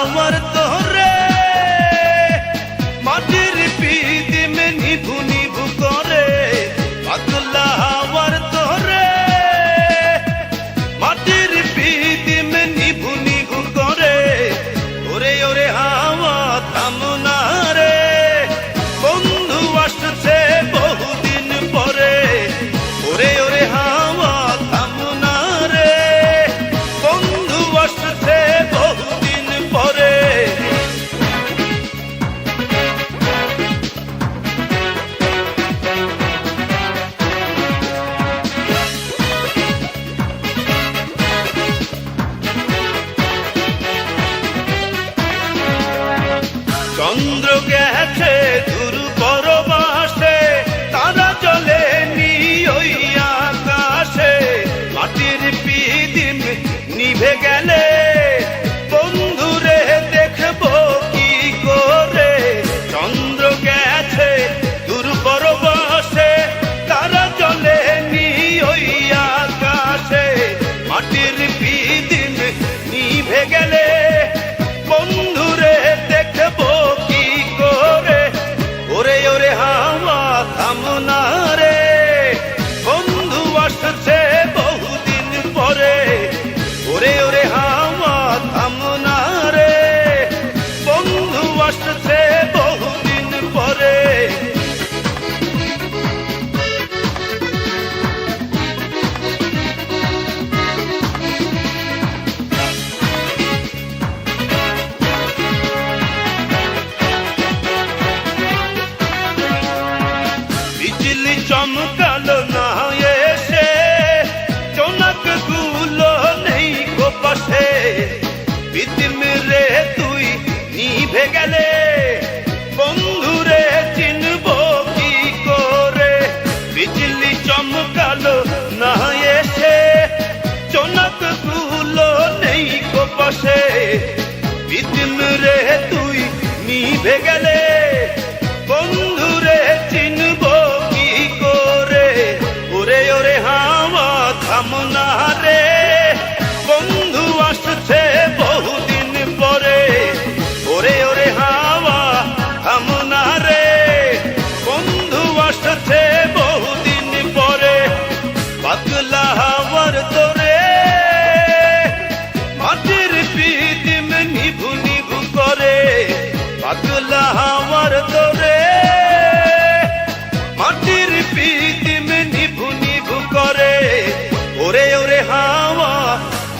আমার তোরে মাটির পিদিমে নিভুন চন্দ্র গেছে কামনা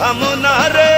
নিভু নিভু করে ওরে ওরে হাওয়া থামনা রে